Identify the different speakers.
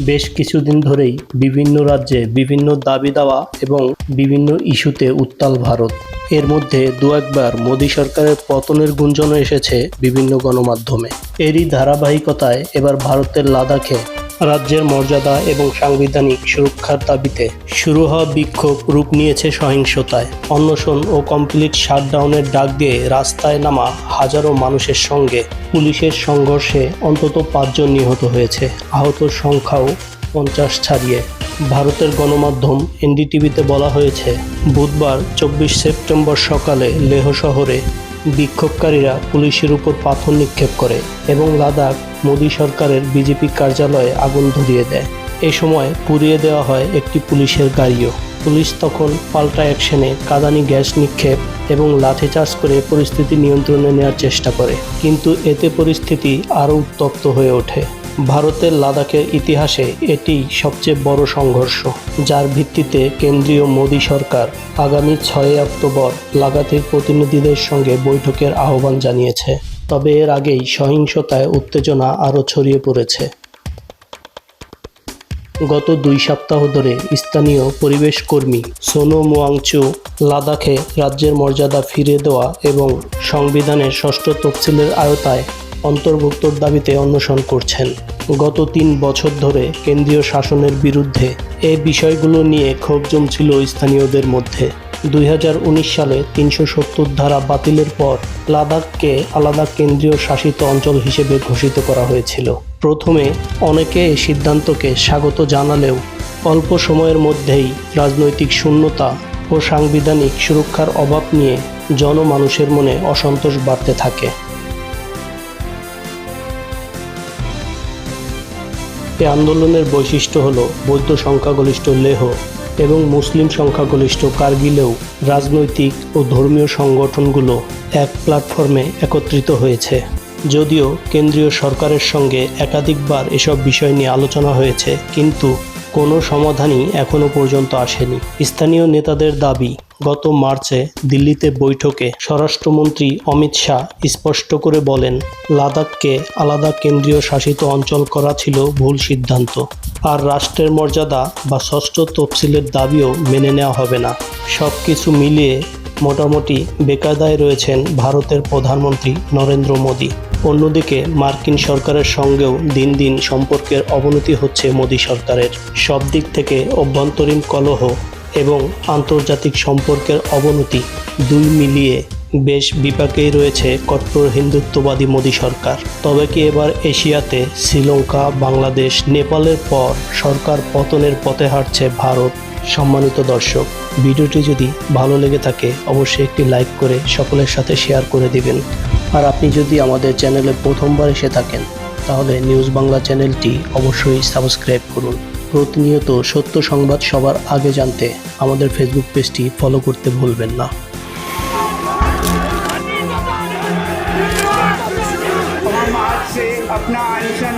Speaker 1: বেশ কিছুদিন ধরেই বিভিন্ন রাজ্যে বিভিন্ন দাবি দাওয়া এবং বিভিন্ন ইস্যুতে উত্তাল ভারত। এর মধ্যে দু একবার মোদী সরকারের পতনের গুঞ্জনও এসেছে বিভিন্ন গণমাধ্যমে। এরই ধারাবাহিকতায় এবার ভারতের লাদাখে রাজ্যের মর্যাদা এবং সাংবিধানিক সুরক্ষার দাবিতে শুরু হওয়া বিক্ষোভ রূপ নিয়েছে সহিংসতায়। অন্বেষণ ও কমপ্লিট শাটডাউনের ডাক দিয়ে রাস্তায় নামা হাজারো মানুষের সঙ্গে পুলিশের সংঘর্ষে অন্তত পাঁচজন নিহত হয়েছে। আহতর সংখ্যাও পঞ্চাশ ছাড়িয়ে। ভারতের গণমাধ্যম এনডিটিভিতে বলা হয়েছে, বুধবার চব্বিশ সেপ্টেম্বর সকালে লেহ শহরে বিক্ষোভকারীরা পুলিশের উপর পাথর নিক্ষেপ করে এবং লাদাখ মোদী সরকারের বিজেপি কার্যালয়ে আগুন ধরিয়ে দেয়। এ সময় পুড়িয়ে দেওয়া হয় একটি পুলিশের গাড়িও। পুলিশ তখন পাল্টা অ্যাকশনে কাদানি গ্যাস নিক্ষেপ এবং লাঠিচার্জ করে পরিস্থিতি নিয়ন্ত্রণে নেওয়ার চেষ্টা করে। কিন্তু এতে পরিস্থিতি আরও উত্তপ্ত হয়ে ওঠে। ভারতের লাদাখের ইতিহাসে এটি সবচেয়ে বড় সংঘর্ষ, যার ভিত্তিতে কেন্দ্রীয় মোদী সরকার আগামী ছয় অক্টোবর লাগাতের প্রতিনিধিদের সঙ্গে বৈঠকের আহ্বান জানিয়েছে। তবে এর আগেই সহিংসতায় উত্তেজনা আরও ছড়িয়ে পড়েছে। গত দুই সপ্তাহ ধরে স্থানীয় পরিবেশ কর্মী সোনো মোয়াংচু লাদাখে রাজ্যের মর্যাদা ফিরিয়ে দেওয়া এবং সংবিধানের ষষ্ঠ তফসিলের আয়তায় অন্তর্ভুক্তর দাবিতে অন্বেষণ করছেন। গত তিন বছর ধরে কেন্দ্রীয় শাসনের বিরুদ্ধে এই বিষয়গুলো নিয়ে ক্ষোভ জমছিল স্থানীয়দের মধ্যে। দুই হাজার উনিশ সালে তিনশো সত্তর ধারা বাতিলের পর লাদাখকে আলাদা কেন্দ্রীয় শাসিত অঞ্চল হিসেবে ঘোষিত করা হয়েছিল। প্রথমে অনেকে এই সিদ্ধান্তকে স্বাগত জানালেও অল্প সময়ের মধ্যেই রাজনৈতিক শূন্যতা ও সাংবিধানিক সুরক্ষার অভাব নিয়ে জনমানুষের মনে অসন্তোষ বাড়তে থাকে। এই আন্দোলনের বৈশিষ্ট্য হল বৌদ্ধ সংখ্যাগরিষ্ঠ লেহ এবং মুসলিম সংখ্যাগরিষ্ঠ কার্গিলেও রাজনৈতিক ও ধর্মীয় সংগঠনগুলো এক প্ল্যাটফর্মে একত্রিত হয়েছে। যদিও কেন্দ্রীয় সরকারের সঙ্গে একাধিকবার এসব বিষয় নিয়ে আলোচনা হয়েছে, কিন্তু কোনো সমাধানই এখনও পর্যন্ত আসেনি। স্থানীয় নেতাদের দাবি গত মার্চে দিল্লিতে বৈঠকে স্বরাষ্ট্রমন্ত্রী অমিত শাহ স্পষ্ট করে বলেন, লাদাখকে আলাদা কেন্দ্রীয় শাসিত অঞ্চল করা ছিল ভুল সিদ্ধান্ত আর রাষ্ট্রের মর্যাদা বা ষষ্ঠ তফসিলের দাবিও মেনে নেওয়া হবে না। সব কিছু মিলিয়ে মোটামুটি বেকায়দায় রয়েছেন ভারতের প্রধানমন্ত্রী নরেন্দ্র মোদী। অন্যদিকে মার্কিন সরকারের সঙ্গেও দিন দিন সম্পর্কের অবনতি হচ্ছে মোদী সরকারের। সব দিক থেকে অভ্যন্তরীণ কলহ এবং আন্তর্জাতিক সম্পর্কের অবনতি দুই মিলিয়ে বেশ বিপাকেই রয়েছে কট্টর হিন্দুত্ববাদী মোদী সরকার। তবে কি এবার এশিয়াতে শ্রীলঙ্কা, বাংলাদেশ, নেপালের পর সরকার পতনের পথে হাঁটছে ভারত? সম্মানিত দর্শক, ভিডিওটি যদি ভালো লেগে থাকে, অবশ্যই একটি লাইক করে সকলের সাথে শেয়ার করে দিবেন। আর আপনি যদি আমাদের চ্যানেলে প্রথমবার এসে থাকেন, তাহলে নিউজ বাংলা চ্যানেলটি অবশ্যই সাবস্ক্রাইব করুন। প্রতিনিয়ত সত্য সংবাদ সবার আগে জানতে আমাদের ফেসবুক পেজটি ফলো করতে ভুলবেন না
Speaker 2: हम आज से अपना अनशन